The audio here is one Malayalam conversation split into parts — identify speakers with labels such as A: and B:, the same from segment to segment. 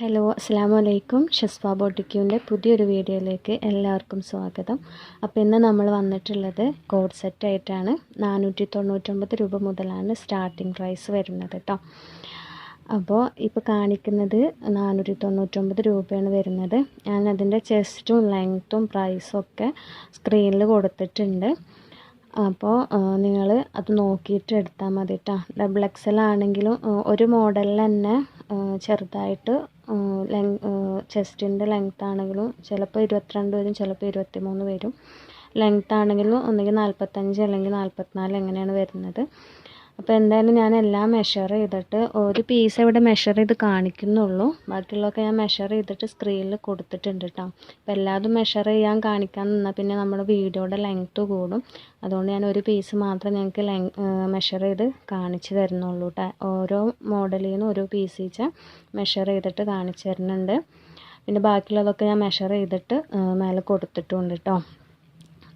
A: ഹലോ അസ്സാം വലൈക്കും ഷസ്ഫ ബോട്ടിക്യൂന്റെ പുതിയൊരു വീഡിയോയിലേക്ക് എല്ലാവർക്കും സ്വാഗതം. അപ്പോൾ ഇന്ന് നമ്മൾ വന്നിട്ടുള്ളത് കോഡ് സെറ്റ് ആയിട്ടാണ്. നാനൂറ്റി തൊണ്ണൂറ്റൊമ്പത് രൂപ മുതലാണ് സ്റ്റാർട്ടിംഗ് പ്രൈസ് വരുന്നത് കേട്ടോ. അപ്പോൾ ഇപ്പോൾ കാണിക്കുന്നത് നാനൂറ്റി തൊണ്ണൂറ്റൊമ്പത് രൂപയാണ് വരുന്നത്. ഞാൻ അതിന്റെ ചെസ്റ്റും ലെങ്ത്തും പ്രൈസും ഒക്കെ സ്ക്രീനിൽ കൊടുത്തിട്ടുണ്ട്. അപ്പോൾ നിങ്ങൾ അത് നോക്കിയിട്ട് എടുത്താൽ മതി കേട്ടോ. ഡബിൾ എക്സൽ ആണെങ്കിലും ഒരു മോഡലിൽ തന്നെ ചെറുതായിട്ട് ചെസ്റ്റിന്റെ ലെങ്ത് ആണെങ്കിലും ചിലപ്പോൾ ഇരുപത്തിരണ്ട് വരും ചിലപ്പോൾ ഇരുപത്തി മൂന്ന് വരും. ലെങ്ത് ആണെങ്കിലും ഒന്നുകിൽ നാൽപ്പത്തഞ്ച് അല്ലെങ്കിൽ നാൽപ്പത്തിനാല് എങ്ങനെയാണ് വരുന്നത്. അപ്പോൾ എന്തായാലും ഞാൻ എല്ലാം മെഷർ ചെയ്തിട്ട് ഒരു പീസ് ഇവിടെ മെഷർ ചെയ്ത് കാണിക്കുന്നുള്ളൂ. ബാക്കിയുള്ളതൊക്കെ ഞാൻ മെഷർ ചെയ്തിട്ട് സ്ക്രീനിൽ കൊടുത്തിട്ടുണ്ട് കേട്ടോ അപ്പോൾ എല്ലാതും മെഷർ ചെയ്യാൻ കാണിക്കാൻ നിന്നാൽ പിന്നെ നമ്മുടെ വീഡിയോയുടെ ലെങ്ത്ത് കൂടും. അതുകൊണ്ട് ഞാൻ ഒരു പീസ് മാത്രം ഞങ്ങൾക്ക് ലെങ് മെഷർ ചെയ്ത് കാണിച്ചു തരുന്നുള്ളൂ കേട്ടോ ഓരോ മോഡലിൽ നിന്ന് ഓരോ പീസ് വെച്ചാൽ മെഷർ ചെയ്തിട്ട് കാണിച്ചു തരുന്നുണ്ട്. പിന്നെ ബാക്കിയുള്ളതൊക്കെ ഞാൻ മെഷർ ചെയ്തിട്ട് മേലെ കൊടുത്തിട്ടുണ്ട് കേട്ടോ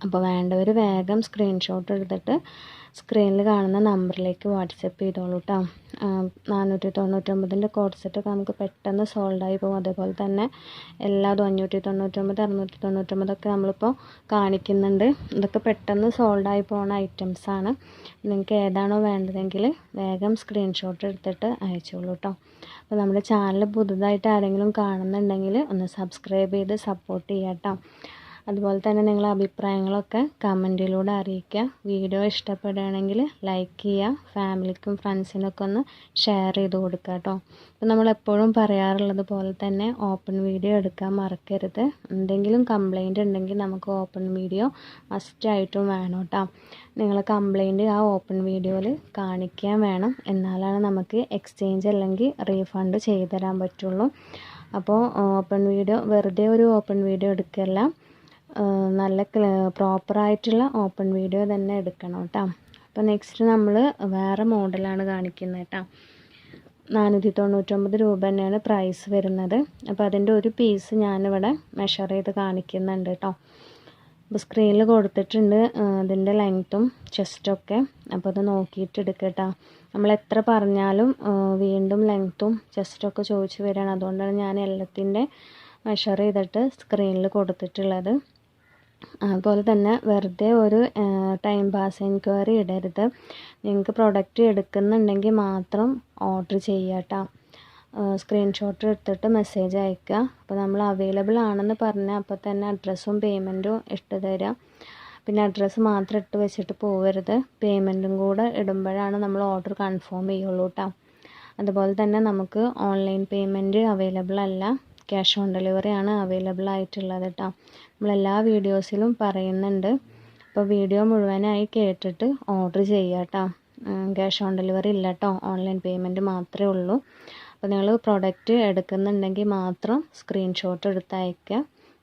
A: അപ്പോൾ വേണ്ടവർ വേഗം സ്ക്രീൻഷോട്ട് എടുത്തിട്ട് സ്ക്രീനിൽ കാണുന്ന നമ്പറിലേക്ക് വാട്സപ്പ് ചെയ്തോളൂ കേട്ടോ നാനൂറ്റി തൊണ്ണൂറ്റൊമ്പതിന്റെ കോഡ് സെറ്റൊക്കെ നമുക്ക് പെട്ടെന്ന് സോൾഡ് ആയി പോകും. അതേപോലെ തന്നെ എല്ലാതും അഞ്ഞൂറ്റി തൊണ്ണൂറ്റൊമ്പത് അറുന്നൂറ്റി തൊണ്ണൂറ്റൊമ്പതൊക്കെ നമ്മളിപ്പോൾ കാണിക്കുന്നുണ്ട്. ഇതൊക്കെ പെട്ടെന്ന് സോൾഡ് ആയി പോകുന്ന ഐറ്റംസാണ് നിങ്ങൾക്ക് ഏതാണോ വേണ്ടതെങ്കിൽ വേഗം സ്ക്രീൻഷോട്ട് എടുത്തിട്ട് അയച്ചോളൂ കേട്ടോ അപ്പോൾ നമ്മുടെ ചാനൽ പുതുതായിട്ട് ആരെങ്കിലും കാണുന്നുണ്ടെങ്കിൽ ഒന്ന് സബ്സ്ക്രൈബ് ചെയ്ത് സപ്പോർട്ട് ചെയ്യാം കേട്ടോ അതുപോലെ തന്നെ നിങ്ങളുടെ അഭിപ്രായങ്ങളൊക്കെ കമന്റിലൂടെ അറിയിക്കുക. വീഡിയോ ഇഷ്ടപ്പെടുകയാണെങ്കിൽ ലൈക്ക് ചെയ്യുക. ഫാമിലിക്കും ഫ്രണ്ട്സിനൊക്കെ ഒന്ന് ഷെയർ ചെയ്ത് കൊടുക്കുക കേട്ടോ. അപ്പോൾ നമ്മളെപ്പോഴും പറയാറുള്ളത് പോലെ തന്നെ ഓപ്പൺ വീഡിയോ എടുക്കാൻ മറക്കരുത്. എന്തെങ്കിലും കംപ്ലൈന്റ് ഉണ്ടെങ്കിൽ നമുക്ക് ഓപ്പൺ വീഡിയോ മസ്റ്റായിട്ടും വേണം കേട്ടോ. നിങ്ങൾ കംപ്ലൈന്റ് ആ ഓപ്പൺ വീഡിയോയിൽ കാണിക്കാൻ വേണം. എന്നാലാണ് നമുക്ക് എക്സ്ചേഞ്ച് അല്ലെങ്കിൽ റീഫണ്ട് ചെയ്തു തരാൻ പറ്റുള്ളൂ. അപ്പോൾ ഓപ്പൺ വീഡിയോ വെറുതെ ഒരു ഓപ്പൺ വീഡിയോ എടുക്കല്ല നല്ല പ്രോപ്പറായിട്ടുള്ള ഓപ്പൺ വീഡിയോ തന്നെ എടുക്കണം കേട്ടോ. അപ്പോൾ നെക്സ്റ്റ് നമ്മൾ വേറെ മോഡലാണ് കാണിക്കുന്നത് കേട്ടോ. നാനൂറ്റി തൊണ്ണൂറ്റൊമ്പത് രൂപ തന്നെയാണ് പ്രൈസ് വരുന്നത്. അപ്പോൾ അതിന്റെ ഒരു പീസ് ഞാനിവിടെ മെഷർ ചെയ്ത് കാണിക്കുന്നുണ്ട് കേട്ടോ. അപ്പോൾ സ്ക്രീനിൽ കൊടുത്തിട്ടുണ്ട് അതിന്റെ ലെങ്ത്തും ചെസ്റ്റൊക്കെ അപ്പോൾ അത് നോക്കിയിട്ട് എടുക്കട്ടോ കേട്ടോ. നമ്മൾ എത്ര പറഞ്ഞാലും വീണ്ടും ലെങ്ത്തും ചെസ്റ്റൊക്കെ ചോദിച്ചു വരികയാണ് അതുകൊണ്ടാണ് ഞാൻ എല്ലാത്തിന്റെ മെഷർ ചെയ്തിട്ട് സ്ക്രീനിൽ കൊടുത്തിട്ടുള്ളത്. അതുപോലെ തന്നെ വെറുതെ ഒരു ടൈം പാസ് എൻക്വയറി ഇടരുത്. നിങ്ങൾക്ക് പ്രൊഡക്റ്റ് എടുക്കുന്നുണ്ടെങ്കിൽ മാത്രം ഓർഡർ ചെയ്യുക സ്ക്രീൻഷോട്ട് എടുത്തിട്ട് മെസ്സേജ് അയക്കുക. അപ്പോൾ നമ്മൾ അവൈലബിൾ ആണെന്ന് പറഞ്ഞാൽ അപ്പോൾ തന്നെ അഡ്രസ്സും പേയ്മെന്റും ഇട്ട് തരാം. പിന്നെ അഡ്രസ്സ് മാത്രം ഇട്ട് വെച്ചിട്ട് പോവരുത്. പേയ്മെന്റും കൂടെ ഇടുമ്പോഴാണ് നമ്മൾ ഓർഡർ കൺഫേം ചെയ്യുള്ളൂ കേട്ടോ അതുപോലെ തന്നെ നമുക്ക് ഓൺലൈൻ പേയ്മെന്റ് അവൈലബിൾ അല്ല. ക്യാഷ് ഓൺ ഡെലിവറി ആണ് അവൈലബിൾ ആയിട്ടുള്ളത് കേട്ടോ. നമ്മളെല്ലാ വീഡിയോസിലും പറയുന്നുണ്ട്. അപ്പോൾ വീഡിയോ മുഴുവനായി കേട്ടിട്ട് ഓർഡർ ചെയ്യുക കേട്ടോ. ക്യാഷ് ഓൺ ഡെലിവറി ഇല്ല കേട്ടോ. ഓൺലൈൻ പേയ്മെന്റ് മാത്രമേ ഉള്ളൂ. അപ്പോൾ നിങ്ങൾ പ്രൊഡക്റ്റ് എടുക്കുന്നുണ്ടെങ്കിൽ മാത്രം സ്ക്രീൻഷോട്ട് എടുത്ത് അയക്കുക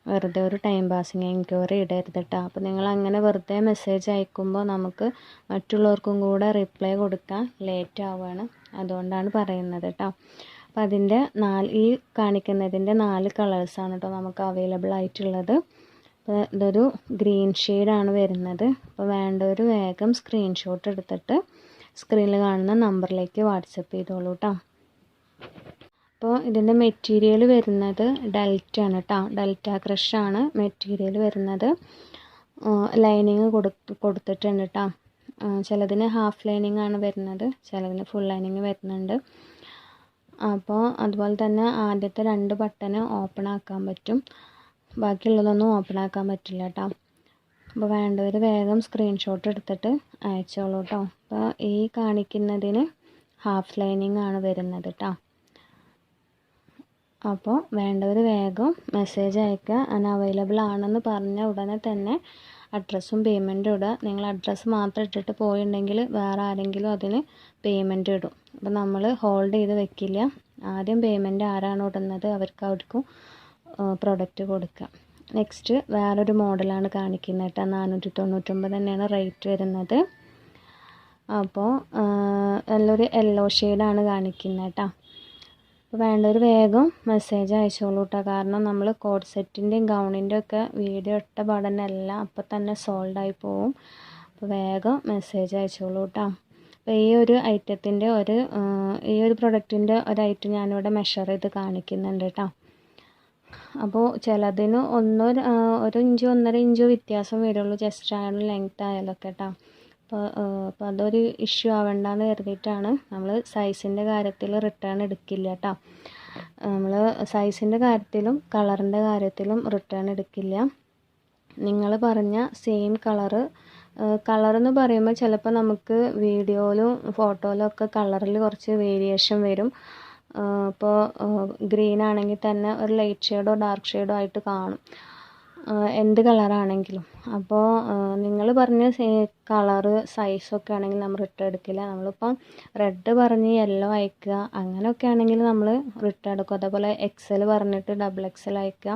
A: വെറുതെ ഒരു ടൈം പാസിങ് എൻക്വയറി ഇടരുത് കേട്ടോ. അപ്പോൾ നിങ്ങൾ അങ്ങനെ വെറുതെ മെസ്സേജ് അയക്കുമ്പോൾ നമുക്ക് മറ്റുള്ളവർക്കും കൂടെ റിപ്ലൈ കൊടുക്കാൻ ലേറ്റ് ആവുകയാണ്. അതുകൊണ്ടാണ് പറയുന്നത് കേട്ടോ. അപ്പോൾ അതിന്റെ നാല് ഈ കാണിക്കുന്നതിന്റെ നാല് കളേഴ്സാണ് കേട്ടോ നമുക്ക് അവൈലബിൾ ആയിട്ടുള്ളത്. അപ്പോൾ ഇതൊരു ഗ്രീൻ ഷെയ്ഡാണ് വരുന്നത്. അപ്പോൾ വേണ്ടവർ വേഗം സ്ക്രീൻഷോട്ട് എടുത്തിട്ട് സ്ക്രീനിൽ കാണുന്ന നമ്പറിലേക്ക് വാട്സപ്പ് ചെയ്തോളൂ കേട്ടോ അപ്പോൾ ഇതിന്റെ മെറ്റീരിയൽ വരുന്നത് ഡെൽറ്റ ആണ് കേട്ടോ ഡെൽറ്റ ക്രഷാണ് മെറ്റീരിയൽ വരുന്നത്. ലൈനിങ് കൊടു കൊടുത്തിട്ടുണ്ട് കേട്ടോ ചിലതിന് ഹാഫ് ലൈനിങ് ആണ് വരുന്നത്. ചിലതിന് ഫുൾ ലൈനിങ് വരുന്നുണ്ട്. അപ്പോൾ അതുപോലെ തന്നെ ആദ്യത്തെ രണ്ട് ബട്ടണ് ഓപ്പൺ ആക്കാൻ പറ്റും. ബാക്കിയുള്ളതൊന്നും ഓപ്പൺ ആക്കാൻ പറ്റില്ല കേട്ടോ അപ്പോൾ വേണ്ടവർ വേഗം സ്ക്രീൻഷോട്ട് എടുത്തിട്ട് അയച്ചോളൂ കേട്ടോ അപ്പോൾ ഈ കാണിക്കുന്നതിന് ഹാഫ് ലൈനിങ് ആണ് വരുന്നത് കേട്ടോ അപ്പോൾ വേണ്ടവർ വേഗം മെസ്സേജ് അയക്കുക. അതിന് അവൈലബിൾ ആണെന്ന് പറഞ്ഞ ഉടനെ തന്നെ അഡ്രസ്സും പേയ്മെന്റും ഇടുക നിങ്ങൾ അഡ്രസ്സ് മാത്രം ഇട്ടിട്ട് പോയിട്ടുണ്ടെങ്കിൽ വേറെ ആരെങ്കിലും അതിന് പേയ്മെന്റ് ഇടും. അപ്പം നമ്മൾ ഹോൾഡ് ചെയ്ത് വെക്കില്ല. ആദ്യം പേയ്മെന്റ് ആരാണോ ഇടുന്നത് അവർക്ക് അവർക്കും പ്രൊഡക്റ്റ് കൊടുക്കുക. നെക്സ്റ്റ് വേറൊരു മോഡലാണ് കാണിക്കുന്നത് കേട്ടോ. നാനൂറ്റി തൊണ്ണൂറ്റൊമ്പത് തന്നെയാണ് റേറ്റ് വരുന്നത്. അപ്പോൾ നല്ലൊരു യെല്ലോ ഷെയ്ഡാണ് കാണിക്കുന്നത് കേട്ടോ. അപ്പോൾ വേണ്ടവർ വേഗം മെസ്സേജ് അയച്ചോളൂ കേട്ടോ കാരണം നമ്മൾ കോഡ് സെറ്റിന്റെയും ഗൗണിന്റെയും ഒക്കെ വീഡിയോ ഇട്ട പാടന്നെ എല്ലാം അപ്പം തന്നെ സോൾഡ് ആയി പോവും. അപ്പോൾ വേഗം മെസ്സേജ് അയച്ചോളൂ കേട്ടോ അപ്പോൾ ഈ ഒരു ഐറ്റത്തിന്റെ ഒരു ഈ ഒരു പ്രൊഡക്റ്റിന്റെ ഒരു ഐറ്റം ഞാനിവിടെ മെഷർ ചെയ്ത് കാണിക്കുന്നുണ്ട് കേട്ടോ അപ്പോൾ ചിലതിന് ഒന്നോ ഒരു ഇഞ്ചോ ഒന്നര ഇഞ്ചോ വ്യത്യാസം വരുള്ളൂ. ജസ്റ്റ് ആയാലും ലെങ്ത് ആയാലൊക്കെ കേട്ടോ അപ്പോൾ അപ്പോൾ അതൊരു ഇഷ്യൂ ആവണ്ടെന്ന് കരുതിയിട്ടാണ് നമ്മൾ സൈസിന്റെ കാര്യത്തിൽ റിട്ടേൺ എടുക്കില്ല കേട്ടോ നമ്മൾ സൈസിന്റെ കാര്യത്തിലും കളറിന്റെ കാര്യത്തിലും റിട്ടേൺ എടുക്കില്ല. നിങ്ങൾ പറഞ്ഞ സെയിം കളറ് കളറെന്ന് പറയുമ്പോൾ ചിലപ്പോൾ നമുക്ക് വീഡിയോയിലും ഫോട്ടോയിലും ഒക്കെ കളറിൽ കുറച്ച് വേരിയേഷൻ വരും. ഇപ്പോൾ ഗ്രീൻ ആണെങ്കിൽ തന്നെ ഒരു ലൈറ്റ് ഷെയ്ഡോ ഡാർക്ക് ഷെയ്ഡോ ആയിട്ട് കാണും. എന്ത് കളറാണെങ്കിലും. അപ്പോൾ നിങ്ങൾ പറഞ്ഞ കളറ് സൈസൊക്കെ ആണെങ്കിൽ നമ്മൾ റിട്ടേൺ എടുക്കില്ല. നമ്മളിപ്പം റെഡ് പറഞ്ഞ് യെല്ലോ അയക്കുക. അങ്ങനെയൊക്കെ ആണെങ്കിൽ നമ്മൾ റിട്ടേൺ എടുക്കും. അതേപോലെ എക്സൽ പറഞ്ഞിട്ട് ഡബിൾ എക്സൽ അയക്കുക.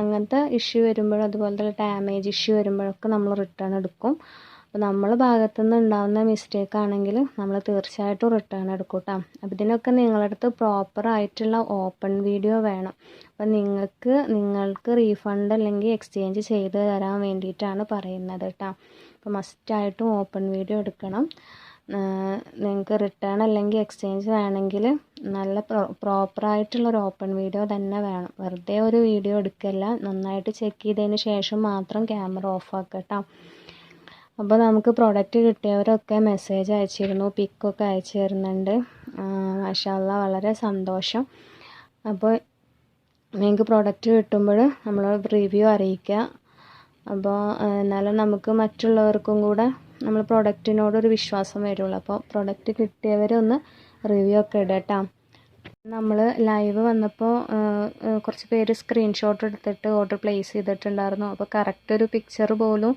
A: അങ്ങനത്തെ ഇഷ്യൂ വരുമ്പോഴും അതുപോലത്തെ ഡാമേജ് ഇഷ്യൂ വരുമ്പോഴൊക്കെ നമ്മൾ റിട്ടേൺ എടുക്കും. അപ്പോൾ നമ്മളെ ഭാഗത്തു നിന്ന് ഉണ്ടാകുന്ന മിസ്റ്റേക്ക് ആണെങ്കിൽ നമ്മൾ തീർച്ചയായിട്ടും റിട്ടേൺ എടുക്കും കേട്ടോ അപ്പോൾ ഇതിനൊക്കെ പ്രോപ്പർ ആയിട്ടുള്ള ഓപ്പൺ വീഡിയോ വേണം. അപ്പോൾ നിങ്ങൾക്ക് നിങ്ങൾക്ക് റീഫണ്ട് അല്ലെങ്കിൽ എക്സ്ചേഞ്ച് ചെയ്ത് തരാൻ വേണ്ടിയിട്ടാണ് പറയുന്നത് കേട്ടോ അപ്പോൾ മസ്റ്റായിട്ടും ഓപ്പൺ വീഡിയോ എടുക്കണം. നിങ്ങൾക്ക് റിട്ടേൺ അല്ലെങ്കിൽ എക്സ്ചേഞ്ച് വേണമെങ്കിൽ നല്ല പ്രോ ഒരു ഓപ്പൺ വീഡിയോ തന്നെ വേണം. വെറുതെ ഒരു വീഡിയോ എടുക്കല്ല. നന്നായിട്ട് ചെക്ക് ചെയ്തതിന് ശേഷം മാത്രം ക്യാമറ ഓഫ് അപ്പോൾ നമുക്ക് പ്രോഡക്റ്റ് കിട്ടിയവരൊക്കെ മെസ്സേജ് അയച്ചിരുന്നു പിക്കൊക്കെ അയച്ചു തരുന്നുണ്ട്. മാഷാല്ല വളരെ സന്തോഷം. അപ്പോൾ നിങ്ങൾക്ക് പ്രോഡക്റ്റ് കിട്ടുമ്പോൾ നമ്മൾ റിവ്യൂ അറിയിക്കുക. അപ്പോൾ എന്നാലും നമുക്ക് മറ്റുള്ളവർക്കും കൂടെ നമ്മൾ പ്രോഡക്റ്റിനോടൊരു വിശ്വാസം വരുള്ളൂ. അപ്പോൾ പ്രോഡക്റ്റ് കിട്ടിയവരൊന്ന് റിവ്യൂ ഒക്കെ ഇടട്ടോ. നമ്മൾ ലൈവ് വന്നപ്പോൾ കുറച്ച് പേര് സ്ക്രീൻഷോട്ട് എടുത്തിട്ട് ഓർഡർ പ്ലേസ് ചെയ്തിട്ടുണ്ടായിരുന്നു. അപ്പോൾ കറക്റ്റ് ഒരു പിക്ചർ പോലും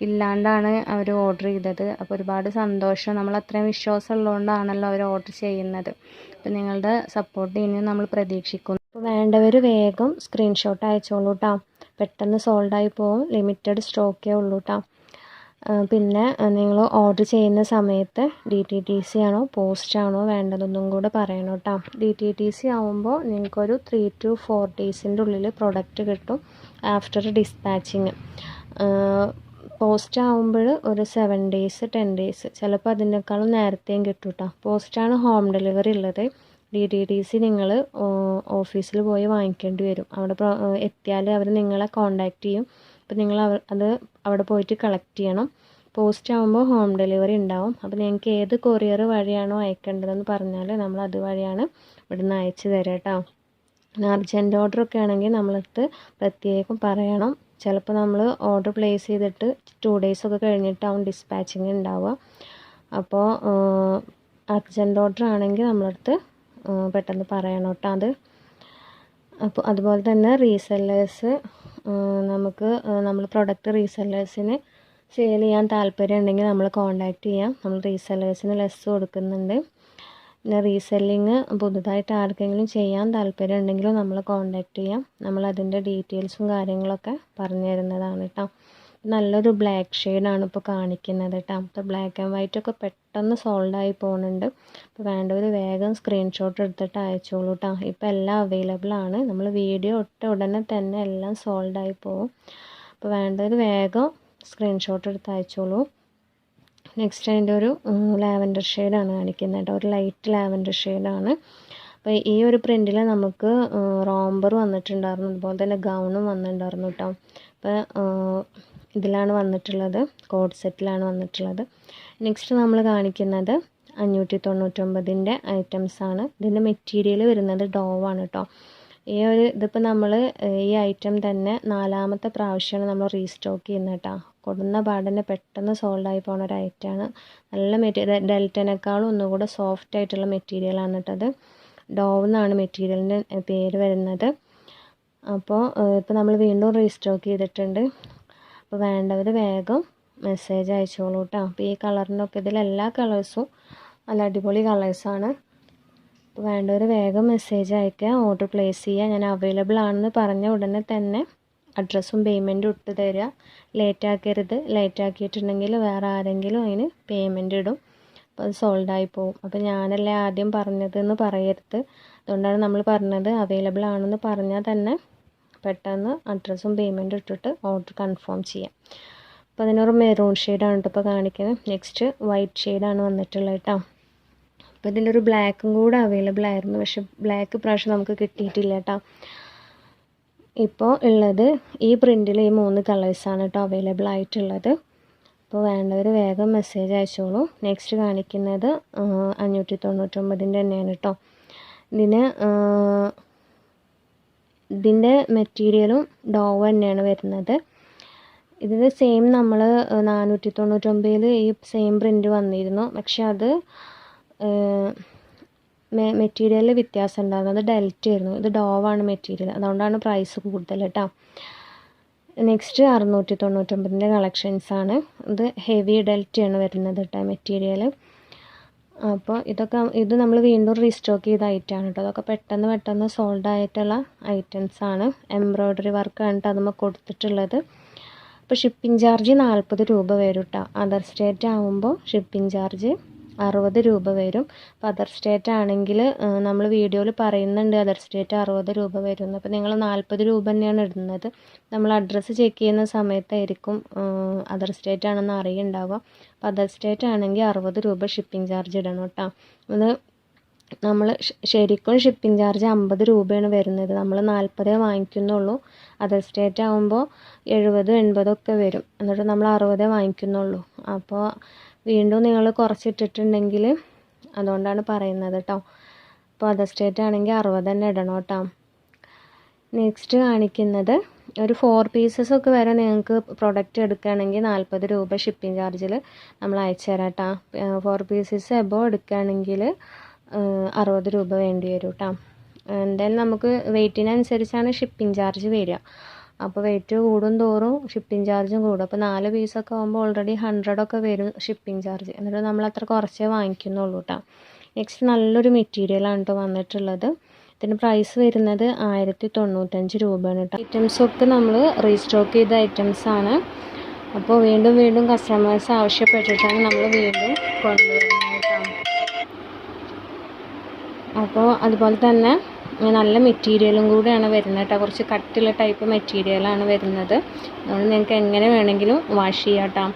A: ഇല്ലാണ്ടാണ് അവർ ഓർഡർ ചെയ്തത്. അപ്പോൾ ഒരുപാട് സന്തോഷം. നമ്മൾ അത്രയും വിശ്വാസം ഉള്ളതുകൊണ്ടാണല്ലോ അവർ ഓർഡർ ചെയ്യുന്നത്. അപ്പോൾ നിങ്ങളുടെ സപ്പോർട്ട് ഇനിയും നമ്മൾ പ്രതീക്ഷിക്കുന്നു. അപ്പോൾ വേണ്ടവർ വേഗം സ്ക്രീൻഷോട്ട് അയച്ചോളൂ കേട്ടോ പെട്ടെന്ന് സോൾഡായി പോകും ലിമിറ്റഡ് സ്റ്റോക്കേ ഉള്ളൂ കേട്ടോ പിന്നെ നിങ്ങൾ ഓർഡർ ചെയ്യുന്ന സമയത്ത് ഡി ടി ടി സി ആണോ പോസ്റ്റ് ആണോ വേണ്ടതൊന്നും കൂടെ പറയണം കേട്ടോ ഡി ടി ടി സി ആവുമ്പോൾ നിങ്ങൾക്കൊരു ത്രീ ടു ഫോർ ഡേയ്സിന്റെ ഉള്ളിൽ പ്രൊഡക്റ്റ് കിട്ടും ആഫ്റ്റർ ഡിസ്പാച്ചിങ് പോസ്റ്റ് ആവുമ്പോൾ ഒരു സെവൻ ഡേയ്സ് ടെൻ ഡേയ്സ് ചിലപ്പോൾ അതിനേക്കാളും നേരത്തെയും കിട്ടും കേട്ടോ പോസ്റ്റാണ് ഹോം ഡെലിവറി ഉള്ളത് ഡി ഡി ഡി സി നിങ്ങൾ ഓഫീസിൽ പോയി വാങ്ങിക്കേണ്ടി വരും. അവിടെ എത്തിയാൽ അവർ നിങ്ങളെ കോണ്ടാക്ട് ചെയ്യും. അപ്പോൾ നിങ്ങൾ അത് അവിടെ പോയിട്ട് കളക്ട് ചെയ്യണം. പോസ്റ്റ് ആകുമ്പോൾ ഹോം ഡെലിവറി ഉണ്ടാവും അപ്പോൾ നിങ്ങൾക്ക് ഏത് കൊറിയർ വഴിയാണോ അയക്കേണ്ടതെന്ന് പറഞ്ഞാൽ നമ്മൾ അതുവഴിയാണ് ഇവിടുന്ന് അയച്ചു തരാം കേട്ടോ അർജന്റ് ഓർഡർ ഒക്കെ ആണെങ്കിൽ നമ്മളടുത്ത് പ്രത്യേകം പറയണം. ചിലപ്പോൾ നമ്മൾ ഓർഡർ പ്ലേസ് ചെയ്തിട്ട് ടു ഡേയ്സ് ഒക്കെ കഴിഞ്ഞിട്ടാവും ഡിസ്പാച്ചിങ് ഉണ്ടാവുക അപ്പോൾ അർജന്റ് ഓർഡർ ആണെങ്കിൽ നമ്മളടുത്ത് പെട്ടെന്ന് പറയണം കേട്ടോ അത്. അപ്പോൾ അതുപോലെ തന്നെ റീസെല്ലേഴ്സ് നമുക്ക് നമ്മൾ പ്രൊഡക്റ്റ് റീസെല്ലേഴ്സിന് സെയിൽ ചെയ്യാൻ താല്പര്യം ഉണ്ടെങ്കിൽ നമ്മൾ കോൺടാക്റ്റ് ചെയ്യാം നമ്മൾ റീസെല്ലേഴ്സിന് ലെസ് കൊടുക്കുന്നുണ്ട്. പിന്നെ റീസെല്ലിങ് പുതുതായിട്ട് ആർക്കെങ്കിലും ചെയ്യാൻ താല്പര്യം ഉണ്ടെങ്കിലും നമ്മൾ കോൺടാക്റ്റ് ചെയ്യാം. നമ്മൾ അതിന്റെ ഡീറ്റെയിൽസും കാര്യങ്ങളൊക്കെ പറഞ്ഞു തരുന്നതാണ് കേട്ടോ. നല്ലൊരു ബ്ലാക്ക് ഷെയ്ഡാണ് ഇപ്പോൾ കാണിക്കുന്നത് കേട്ടോ. അപ്പോൾ ബ്ലാക്ക് ആൻഡ് വൈറ്റ് ഒക്കെ പെട്ടെന്ന് സോൾഡ് ആയി പോകുന്നുണ്ട് അപ്പോൾ വേണ്ടവർ വേഗം സ്ക്രീൻഷോട്ട് എടുത്തിട്ട് അയച്ചോളൂ കേട്ടോ. ഇപ്പോൾ എല്ലാം അവൈലബിൾ ആണ്. നമ്മൾ വീഡിയോ ഇട്ട ഉടനെ തന്നെ എല്ലാം സോൾഡ് ആയി പോകും അപ്പോൾ വേണ്ടവർ വേഗം സ്ക്രീൻഷോട്ട് എടുത്ത് അയച്ചോളൂ. നെക്സ്റ്റ് അതിന്റെ ഒരു ലാവൻഡർ ഷെയ്ഡാണ് കാണിക്കുന്നത് കേട്ടോ. ഒരു ലൈറ്റ് ലാവൻഡർ ഷെയ്ഡാണ് അപ്പോൾ ഈ ഒരു പ്രിന്റിൽ നമുക്ക് റോംബർ വന്നിട്ടുണ്ടായിരുന്നു. അതുപോലെ തന്നെ ഗൗണും വന്നിട്ടുണ്ടായിരുന്നു കേട്ടോ. അപ്പോൾ ഇതിലാണ് വന്നിട്ടുള്ളത്. കോഡ് സെറ്റിലാണ് വന്നിട്ടുള്ളത്. നെക്സ്റ്റ് നമ്മൾ കാണിക്കുന്നത് അഞ്ഞൂറ്റി തൊണ്ണൂറ്റൊമ്പതിന്റെ ആണ്. ഇതിന്റെ മെറ്റീരിയൽ വരുന്നത് ഡോവാണ് കേട്ടോ. ഈ ഒരു ഇതിപ്പോൾ നമ്മൾ ഈ ഐറ്റം തന്നെ നാലാമത്തെ പ്രാവശ്യമാണ് നമ്മൾ റീസ്റ്റോക്ക് ചെയ്യുന്നത് കേട്ടോ. കൊടുന്ന പാടന്നെ പെട്ടെന്ന് സോൾഡ് ആയി പോകുന്ന ഒരു ഐറ്റമാണ് നല്ല മെറ്റീരിയൽ ഡെൽറ്റനേക്കാളും ഒന്നുകൂടെ സോഫ്റ്റ് ആയിട്ടുള്ള മെറ്റീരിയലാണ് കേട്ടത് ഡോവ് എന്നാണ് മെറ്റീരിയലിന്റെ പേര് വരുന്നത്. അപ്പോൾ ഇപ്പോൾ നമ്മൾ വീണ്ടും റീസ്റ്റോക്ക് ചെയ്തിട്ടുണ്ട്. അപ്പോൾ വേണ്ടവർ വേഗം മെസ്സേജ് അയച്ചോളൂ കേട്ടോ അപ്പോൾ ഈ കളറിനൊക്കെ ഇതിൽ എല്ലാ കളേഴ്സും നല്ല അടിപൊളി കളേഴ്സാണ് അപ്പോൾ വേണ്ടവർ വേഗം മെസ്സേജ് അയക്കുക. ഓർഡർ പ്ലേസ് ചെയ്യുക ഞാൻ അവൈലബിൾ ആണെന്ന് പറഞ്ഞ ഉടനെ തന്നെ അഡ്രസ്സും പേയ്മെന്റും ഇട്ട് തരിക ലേറ്റ് ആക്കിയിട്ടുണ്ടെങ്കിൽ വേറെ ആരെങ്കിലും അതിന് പേയ്മെന്റ് ഇടും. അപ്പോൾ അത് സോൾഡ് ആയി പോകും അപ്പോൾ ഞാനല്ലേ ആദ്യം പറഞ്ഞതെന്ന് പറയരുത്. അതുകൊണ്ടാണ് നമ്മൾ പറഞ്ഞത് അവൈലബിൾ ആണെന്ന് പറഞ്ഞാൽ തന്നെ പെട്ടെന്ന് അഡ്രസ്സും പേയ്മെന്റും ഇട്ടിട്ട് ഓർഡർ കൺഫേം ചെയ്യാം. അപ്പോൾ അതിനൊരു മെറൂൺ ഷെയ്ഡാണ് കേട്ടോ ഇപ്പോൾ കാണിക്കുന്നത് നെക്സ്റ്റ് വൈറ്റ് ഷെയ്ഡാണ് വന്നിട്ടുള്ളത് കേട്ടോ അപ്പോൾ ഇതിന്റെ ഒരു ബ്ലാക്കും കൂടെ അവൈലബിൾ ആയിരുന്നു. പക്ഷേ ബ്ലാക്ക് പ്രാവശ്യം നമുക്ക് കിട്ടിയിട്ടില്ല കേട്ടോ ഇപ്പോൾ ഉള്ളത് ഈ പ്രിന്റിൽ ഈ മൂന്ന് കളേഴ്സാണ് കേട്ടോ അവൈലബിൾ ആയിട്ടുള്ളത്. അപ്പോൾ വേണ്ടവർ വേഗം മെസ്സേജ് അയച്ചോളൂ. നെക്സ്റ്റ് കാണിക്കുന്നത് അഞ്ഞൂറ്റി തൊണ്ണൂറ്റൊമ്പതിന്റെ തന്നെയാണ് കേട്ടോ. ഇതിന് ഇതിന്റെ മെറ്റീരിയലും ഡോവ് തന്നെയാണ് വരുന്നത്. ഇതിന് സെയിം നമ്മൾ നാനൂറ്റി തൊണ്ണൂറ്റൊമ്പതിൽ ഈ സെയിം പ്രിന്റ് വന്നിരുന്നു. പക്ഷെ അത് മെറ്റീരിയലിൽ വ്യത്യാസം ഉണ്ടായിരുന്നു അത് ഡെൽറ്റ ആയിരുന്നു. ഇത് ഡോവാണ് മെറ്റീരിയൽ അതുകൊണ്ടാണ് പ്രൈസ് കൂടുതൽ കേട്ടോ നെക്സ്റ്റ് അറുന്നൂറ്റി തൊണ്ണൂറ്റൊമ്പതിന്റെ ആണ്. ഇത് ഹെവി ഡെൽറ്റയാണ് വരുന്നത് കേട്ടോ മെറ്റീരിയൽ അപ്പോൾ ഇതൊക്കെ ഇത് നമ്മൾ വീണ്ടും റീസ്റ്റോക്ക് ചെയ്ത ഐറ്റമാണ് കേട്ടോ അതൊക്കെ പെട്ടെന്ന് പെട്ടെന്ന് സോൾഡ് ആയിട്ടുള്ള ഐറ്റംസ് ആണ്. എംബ്രോയ്ഡറി വർക്കാണ് കേട്ടോ അതുമ്പോൾ കൊടുത്തിട്ടുള്ളത്. അപ്പോൾ ഷിപ്പിംഗ് ചാർജ് നാൽപ്പത് രൂപ വരും കേട്ടോ അതർ സ്റ്റേറ്റ് ആകുമ്പോൾ ഷിപ്പിംഗ് ചാർജ് അറുപത് രൂപ വരും. അപ്പോൾ അതർ സ്റ്റേറ്റ് ആണെങ്കിൽ നമ്മൾ വീഡിയോയിൽ പറയുന്നുണ്ട് അതർ സ്റ്റേറ്റ് അറുപത് രൂപ വരും അപ്പോൾ നിങ്ങൾ നാൽപ്പത് രൂപ തന്നെയാണ് ഇടുന്നത്. നമ്മൾ അഡ്രസ്സ് ചെക്ക് ചെയ്യുന്ന സമയത്തായിരിക്കും അതർ സ്റ്റേറ്റ് ആണെന്ന് അറിയുണ്ടാവുക. അപ്പോൾ അതർ സ്റ്റേറ്റ് ആണെങ്കിൽ അറുപത് രൂപ ഷിപ്പിംഗ് ചാർജ് ഇടണം കേട്ടോ. അത് നമ്മൾ ശരിക്കും ഷിപ്പിംഗ് ചാർജ് അമ്പത് രൂപയാണ് വരുന്നത്. നമ്മൾ നാൽപ്പതേ വാങ്ങിക്കുന്നുള്ളൂ. അതർ സ്റ്റേറ്റ് ആകുമ്പോൾ എഴുപത് ഒക്കെ വരും. എന്നിട്ട് നമ്മൾ അറുപതേ വാങ്ങിക്കുന്നുള്ളൂ. അപ്പോൾ വീണ്ടും നിങ്ങൾ കുറച്ചിട്ടിട്ടുണ്ടെങ്കിൽ അതുകൊണ്ടാണ് പറയുന്നത് കേട്ടോ അപ്പോൾ അതർ സ്റ്റേറ്റ് ആണെങ്കിൽ അറുപത് തന്നെ ഇടണം കേട്ടോ നെക്സ്റ്റ് കാണിക്കുന്നത് ഒരു ഫോർ പീസസ് ഒക്കെ വരെ നിങ്ങൾക്ക് പ്രൊഡക്റ്റ് എടുക്കുകയാണെങ്കിൽ നാൽപ്പത് രൂപ ഷിപ്പിംഗ് ചാർജിൽ നമ്മൾ അയച്ചു തരാം കേട്ടോ ഫോർ പീസസ് എബോ എടുക്കുകയാണെങ്കിൽ അറുപത് രൂപ വേണ്ടി വരും കേട്ടോ എന്തായാലും നമുക്ക് വെയിറ്റിനനുസരിച്ചാണ് ഷിപ്പിംഗ് ചാർജ് വരിക. അപ്പോൾ വെയിറ്റ് കൂടും തോറും ഷിപ്പിംഗ് ചാർജും കൂടും. അപ്പോൾ നാല് പീസൊക്കെ ആകുമ്പോൾ ഓൾറെഡി ഹൺഡ്രഡൊക്കെ വരും ഷിപ്പിംഗ് ചാർജ് എന്നിട്ട് നമ്മൾ അത്ര കുറച്ചേ വാങ്ങിക്കുന്നുള്ളൂ കേട്ടോ നെക്സ്റ്റ് നല്ലൊരു മെറ്റീരിയലാണ് കേട്ടോ വന്നിട്ടുള്ളത്. ഇതിന് പ്രൈസ് വരുന്നത് ആയിരത്തി തൊണ്ണൂറ്റഞ്ച് രൂപയാണ് കേട്ടോ ഐറ്റംസൊക്കെ നമ്മൾ റീസ്റ്റോക്ക് ചെയ്ത ഐറ്റംസ് ആണ്. അപ്പോൾ വീണ്ടും വീണ്ടും കസ്റ്റമേഴ്സ് ആവശ്യപ്പെട്ടിട്ടാണ് നമ്മൾ വീണ്ടും കൊണ്ടുവരുന്നത് അപ്പോൾ അതുപോലെ തന്നെ നല്ല മെറ്റീരിയലും കൂടെയാണ് വരുന്നത് കേട്ടോ. കുറച്ച് കട്ടിയുള്ള ടൈപ്പ് മെറ്റീരിയലാണ് വരുന്നത്. അതുകൊണ്ട് നിങ്ങൾക്ക് എങ്ങനെ വേണമെങ്കിലും വാഷ് ചെയ്യാം കേട്ടോ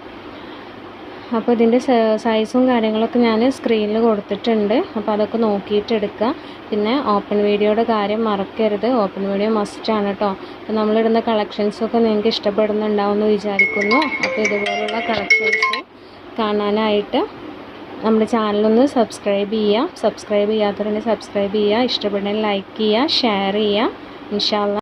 A: അപ്പോൾ ഇതിന്റെ സൈസും കാര്യങ്ങളൊക്കെ ഞാൻ സ്ക്രീനിൽ കൊടുത്തിട്ടുണ്ട്. അപ്പോൾ അതൊക്കെ നോക്കിയിട്ട് എടുക്കുക പിന്നെ ഓപ്പൺ വീഡിയോയുടെ കാര്യം മറക്കരുത്. ഓപ്പൺ വീഡിയോ മസ്റ്റാണ് കേട്ടോ അപ്പോൾ നമ്മളിടുന്ന കളക്ഷൻസൊക്കെ നിങ്ങൾക്ക് ഇഷ്ടപ്പെടുന്നുണ്ടാവുമെന്ന് വിചാരിക്കുന്നു. അപ്പോൾ ഇതുപോലുള്ള കളക്ഷൻസ് കാണാനായിട്ട് നമ്മുടെ ചാനലൊന്ന് സബ്സ്ക്രൈബ് ചെയ്യുക. സബ്സ്ക്രൈബ് ചെയ്യാത്തവരുണ്ടെങ്കിൽ സബ്സ്ക്രൈബ് ചെയ്യുക. ഇഷ്ടപ്പെടുന്ന ലൈക്ക് ചെയ്യുക. ഷെയർ ചെയ്യുക. ഇൻഷാല്ല